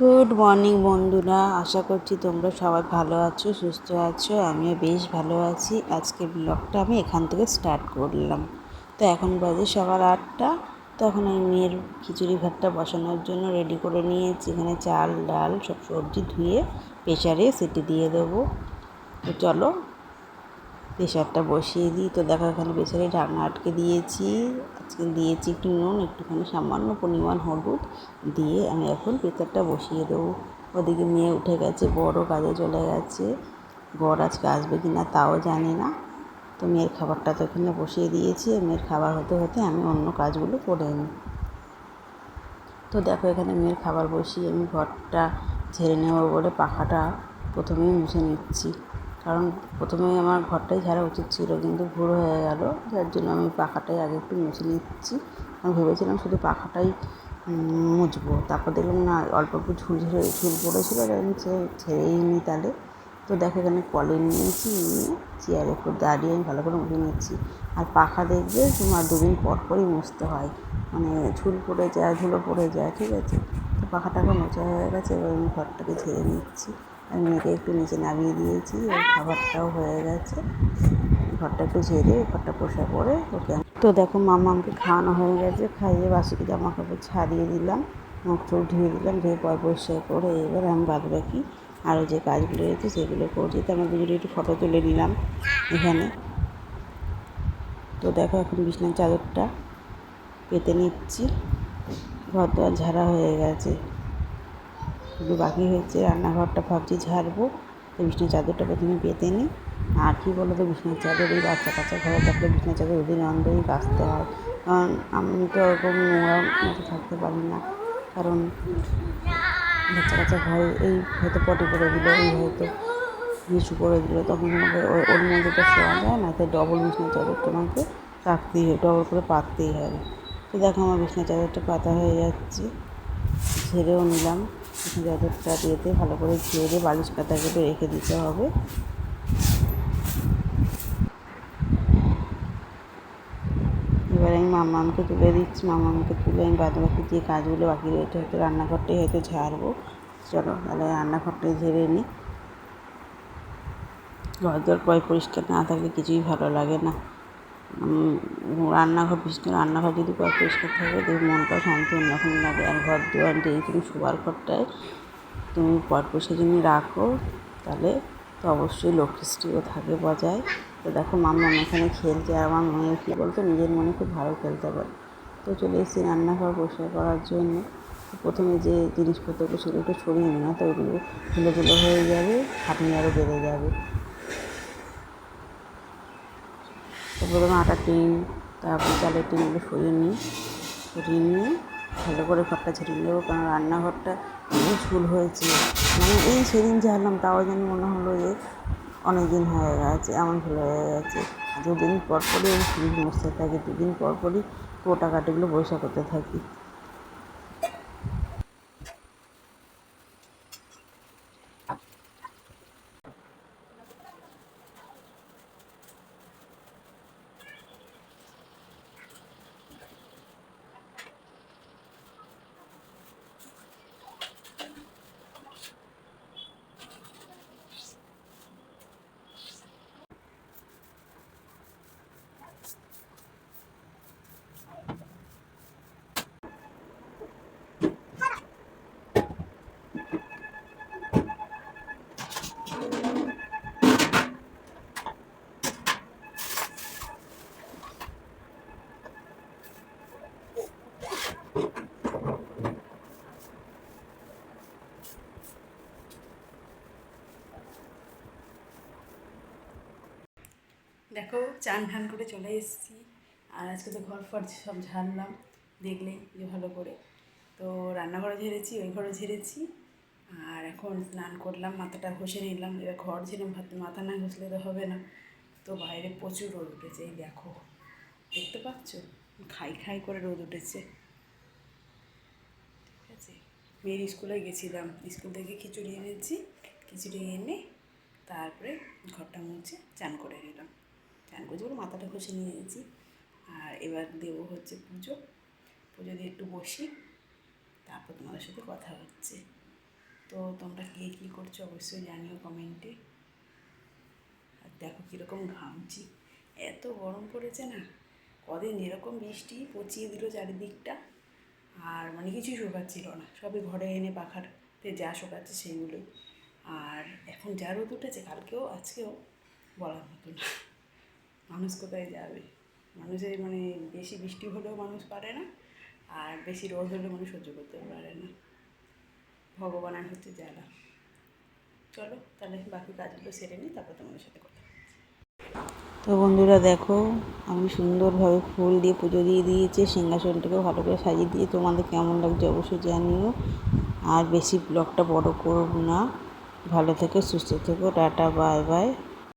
Good morning বন্ধুরা। আশা করছি তোমরা সবাই ভালো আছো, সুস্থ আছো, আমিও বেশ ভালো আছি। আজকের ব্লগটা আমি এখান থেকে স্টার্ট করলাম। তো এখন বাজে সকাল আটটা। তখন আমি মেয়ের খিচুড়ি ভাতটা বসানোর জন্য রেডি করে নিয়েছি। এখানে চাল, ডাল, সব সবজি ধুয়ে প্রেশারে সেটি দিয়ে দেবো। তো চলো প্রেশারটা বসিয়ে দিই। তো দেখো, এখানে প্রেশারে ঢাকনা আটকে দিয়েছি। আজকে দিয়েছি একটু নুন, একটুখানি সামান্য পরিমাণ হলুদ দিয়ে আমি এখন প্রেশারটা বসিয়ে দেবো। ওদিকে মেয়ে উঠে গেছে, বড় কাজে চলে গেছে। বর আজকে আসবে কি না তাও জানি না। তো মেয়ের খাবারটা তো এখানে বসিয়ে দিয়েছি। মেয়ের খাবার হতে হতে আমি অন্য কাজগুলো করে নিই। তো দেখো, এখানে মেয়ের খাবার বসিয়ে আমি ঘরটা ঝেড়ে নেব বলে পাখাটা প্রথমেই মুছে নিচ্ছি। কারণ প্রথমে আমার ঘরটাই ঝাড়া উচিত ছিল, কিন্তু ভুল হয়ে গেল। যার জন্য আমি পাখাটাই আগে একটু মুছে নিচ্ছি। আমি ভেবেছিলাম শুধু পাখাটাই মুছবো। তারপর দেখলাম না, অল্প একটু ঝুল ঝুলে পড়েছিল আমি ছেড়েই নিই তাহলে তো দেখো এখানে কলিন নিয়েছি, নিয়ে চেয়ারে একটু দাঁড়িয়ে আমি ভালো করে মুছে নিচ্ছি। আর পাখা দেখবে তোমার দুদিন পর পরই মুছতে হয়। মানে ঝুল পড়ে যায়, ধুলো পড়ে যায়, ঠিক আছে? তো পাখাটাকে মোছা হয়ে গেছে, এবার আমি ঘরটাকে ঝেড়ে নিচ্ছি। আর মেয়েকে একটু নিচে নামিয়ে দিয়েছি আর খাবারটাও হয়ে গেছে। ঘরটা একটু ঝেড়ে, ঘরটা পোষা করে ওকে তো দেখো মামা আমাকে খাওয়ানো হয়ে গেছে, খাইয়ে বাসিকে জামা কাপড় ছাড়িয়ে দিলাম, মুখ চোখ ধুয়ে দিলাম, ধুয়ে পর পরিষ্কার করে এবার আমি বাদ বাকি আরও যে কাজগুলো রয়েছে সেগুলো করছি। তো আমরা দুজনে একটু ফটো তুলে নিলাম এখানে। তো দেখো এখন বিছনার চাদরটা পেতে নিচ্ছি ঘর দোয়ার ঝাড়া হয়ে গেছে। শুধু বাকি হয়েছে, রান্নাঘরটা ভাবছি ঝাড়বো। তো বিছনার চাদরটা প্রথমে পেতে নিই। আর কী বলো তো বিছনার চাদর এই বাচ্চা কাচ্চা ঘরে থাকলে বিছনার চাদর ওদের অন্ধই কাচতে হয়। কারণ আমি তো ওরকম নোংরা মতো থাকতে পারি না। কারণ বাচ্চা কাচ্চা ঘরে এই হয়তো পটি করে দিল, এই হয়তো নিচু করে দিল, তখন তোমাকে ওর মধ্যে তো শোয়া যায় না, তাই ডবল বিছনার চাদর তোমাকে রাখতেই হবে ডবল করে পাততেই হবে। তো দেখো আমার বিছনার চাদরটা পাতা হয়ে যাচ্ছে, ঝেড়েও নিলাম। চাদরটা দিয়েতে ভালো করে ঝেড়ে বালিশ পাতাগুলো রেখে দিতে হবে। এবার আমি মামামকে তুলে দিচ্ছি। মামামকে তুলে আমি বাদ বাকি যে কাজগুলো বাকি রয়েছে হয়তো রান্নাঘরটাই হয়তো ঝাড়বো। চলো তাহলে রান্নাঘরটাই ঝেড়ে নিই ঘর দর পরিষ্কার না থাকলে কিছুই ভালো লাগে না। রান্নাঘর বিশেষ করে রান্নাঘর যদি পয় পরিষ্কার থাকে দেখবে মনটা শান্তি, অন্যরকম লাগে। আর ঘর দুয়ার যেই তুমি শোবার ঘরটায় তুমি পয় পরিষ্কার যদি রাখো, তাহলে তো অবশ্যই লক্ষ্মীশ্রীও থাকে বজায়। তো দেখো মাম্মা এখানে খেলছে আর আমার মেয়ে কী বলতো, নিজের মনে খুব ভালো খেলতে পারে। তো চলে এসেছি রান্নাঘর পরিষ্কার করার জন্য। প্রথমে যে জিনিসপত্রগুলো সেগুলো একটু ছড়িয়ে নিই না তো ওগুলো ধুলো ধুলো হয়ে যাবে, খাটনি আরও বেড়ে যাবে। প্রথমে আটার টিন তারপর চালের টিনগুলো সরিয়ে নিই। সরিয়ে নিয়ে ভালো করে ঘরটা ঝেড়ে নেব, কারণ রান্নাঘরটা খুবই ঝুল হয়েছে। মানে এই সেদিন ঝাড়লাম তাও যেন মনে হলো যে অনেক দিন হয়ে গেছে, এমন ভুল হয়ে গেছে। দুদিন পরপরই আমি ফ্রিজ মুছতে থাকি দুদিন পরপরই কোটা কাটিগুলো পরিষ্কার করতে থাকি। দেখো, চান ঠান করে চলে এসেছি। আর আজকে তো ঘর ফর সব ঝাড়লাম দেখলেই যে ভালো করে। তো রান্নাঘরে ঝেড়েছি, ওই ঘরে ঝেড়েছি। আর এখন স্নান করলাম, মাথাটা ঘষে নিলাম, এবার ঘর ঝেড়ে মাথা না ঘষলে তো হবে না। তো বাইরে প্রচুর রোদ উঠেছে, এই দেখো। দেখতে পাচ্ছ? খাই খাই করে রোদ উঠেছে। মেয়ের স্কুলে গেছিলাম। স্কুল থেকে খিচুড়ি এনেছি। খিচুড়ি এনে তারপরে ঘরটা মুছে চান করে নিলাম। চান করছি বলে মাথাটা ঘষে নিয়েছি। আর এবার দেবো হচ্ছে পুজো। পুজো দিয়ে একটু বসি। তারপর তোমাদের সাথে কথা হচ্ছে। তো তোমরা কে কী করছ অবশ্যই জানিও কমেন্টে। আর দেখো কীরকম ঘামছি। এত গরম পড়েছে না? কদিন এরকম বৃষ্টি পচিয়ে দিল চারিদিকটা। আর মানে কিছুই শোকাচ্ছিল না। সবই ঘরে এনে পাখাতে যা শোকাচ্ছে সেইগুলোই আর এখন যা রোদ উঠেছে, কালকেও, আজকেও বলার মতো না। মানুষ কোথায় যাবে? মানুষের মানে বেশি বৃষ্টি হলেও মানুষ পারে না, আর বেশি রোদ হলেও মানুষ সহ্য করতে পারে না। ভগবানের হচ্ছে জ্বালা। চলো, তাহলে বাকি কাজগুলো সেরে নিই, তারপর তোমাদের সাথে কথা। তো বন্ধুরা দেখো, আমি সুন্দরভাবে ফুল দিয়ে পুজো দিয়ে দিয়েছি, সিংহাসনটাকে ভালো করে সাজিয়ে দিয়ে তোমাদের কেমন লাগছে অবশ্যই জানিও। আর বেশি ব্লগটা বড় করব না। ভালো থেকো, সুস্থ থেকো, টাটা বাই বাই